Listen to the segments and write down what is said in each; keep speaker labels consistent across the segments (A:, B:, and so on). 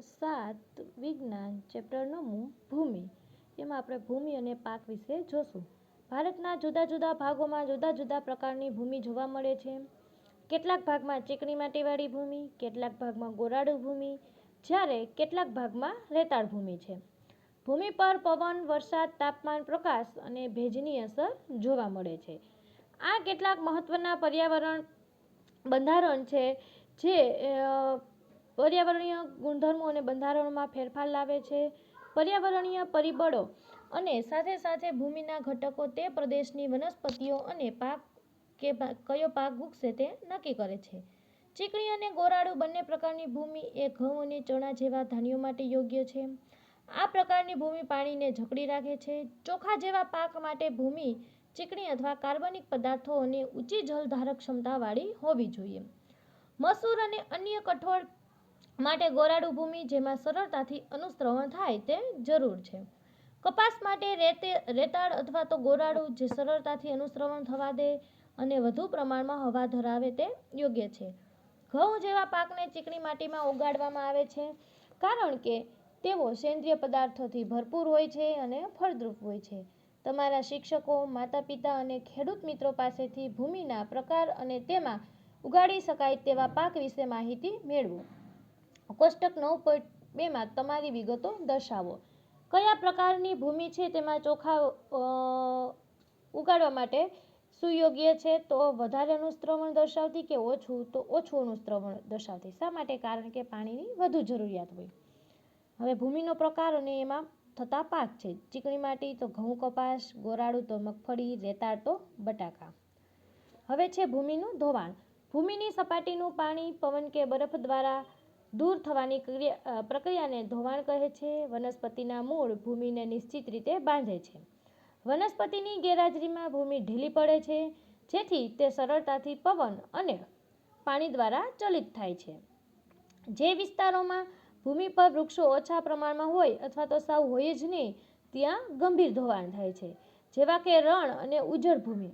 A: સાત વિજ્ઞાન ચેપ્ટર નવમું ભૂમિ. એમાં આપણે ભૂમિ અને પાક વિશે જોશું. ભારતના જુદા જુદા ભાગોમાં જુદા જુદા પ્રકારની ભૂમિ જોવા મળે છે. કેટલાક ભાગમાં ચીકણી માટીવાળી ભૂમિ, કેટલાક ભાગમાં ગોરાડુ ભૂમિ, જ્યારે કેટલાક ભાગમાં રેતાળ ભૂમિ છે. ભૂમિ પર પવન, વરસાદ, તાપમાન, પ્રકાશ અને ભેજની અસર જોવા મળે છે. આ કેટલાક મહત્વના પર્યાવરણ બંધારણ છે જે પર્યાવરણીય ગુણધર્મો અને બંધારણોમાં ફેરફાર લાવે છે. પર્યાવરણીય પરિબળો અને સાથે સાથે ભૂમિના ઘટકો તે પ્રદેશની વનસ્પતિઓ અને પાક કે કયો પાક ઉગશે તે નક્કી કરે છે. ચીકણી અને ગોરાડુ બંને પ્રકારની ભૂમિ એ ઘઉં અને ચણા જેવા ધાન્યો માટે યોગ્ય છે. આ પ્રકારની ભૂમિ પાણીને જકડી રાખે છે. ચોખા જેવા પાક માટે ભૂમિ ચીકણી અથવા કાર્બનિક પદાર્થો અને ઊંચી જલધારક ક્ષમતાવાળી હોવી જોઈએ. મસૂર અને અન્ય કઠોળ માટે ગોરાડુ ભૂમિ જેમાં સરળતાથી અનુશ્રવણ થાય તે જરૂર છે. કપાસ માટે રેતે, રેતાળ અથવા તો ગોરાડું જે સરળતાથી અનુશ્રવણ થવા દે અને વધુ પ્રમાણમાં હવા ધરાવે તે યોગ્ય છે. ઘઉં જેવા પાકને ચીકણી માટીમાં ઉગાડવામાં આવે છે, કારણ કે તેઓ સેન્દ્રિય પદાર્થોથી ભરપૂર હોય છે અને ફળદ્રુપ હોય છે. તમારા શિક્ષકો માતા પિતા અને ખેડૂત મિત્રો પાસેથી ભૂમિના પ્રકાર અને તેમાં ઉગાડી શકાય તેવા પાક વિશે માહિતી મેળવો. કોષ્ટક નવ પોઈન્ટ બેમાં તમારી વિગતો દર્શાવો. કયા પ્રકારની ભૂમિ છે તેમાં ચોખા ઉગાડવા માટે સુયોગ્ય છે? તો વધારે અનુશ્રવણ દર્શાવતી કે ઓછું? તો ઓછું અનુશ્રવણ દર્શાવતી. શા માટે? કારણ કે પાણીની વધુ જરૂરિયાત હોય. હવે ભૂમિનો પ્રકાર અને એમાં થતા પાક છે. ચીકણી માટી તો ઘઉં કપાસ ગોરાળું તો મગફળી, રેતાળ તો બટાકા. હવે છે ભૂમિનું ધોવાણ. ભૂમિની સપાટીનું પાણી પવન કે બરફ દ્વારા દૂર થવાની ક્રિયા પ્રક્રિયાને ધોવાણ કહે છે. વનસ્પતિના મૂળ ભૂમિને નિશ્ચિત રીતે બાંધે છે. વનસ્પતિની ગેરહાજરીમાં ભૂમિ ઢીલી પડે છે, જેથી તે સરળતાથી પવન અને પાણી દ્વારા ચલિત થાય છે. જે વિસ્તારોમાં ભૂમિ પર વૃક્ષો ઓછા પ્રમાણમાં હોય અથવા તો સાવ હોય જ નહીં, ત્યાં ગંભીર ધોવાણ થાય છે, જેવા કે રણ અને ઉજળ ભૂમિ.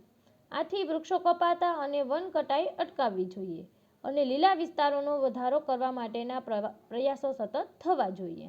A: આથી વૃક્ષો કપાતા અને વન કટાઈ અટકાવવી જોઈએ. અને લીલા વિસ્તારોનો વધારો કરવા માટેના પ્રયાસો સતત થવા જોઈએ.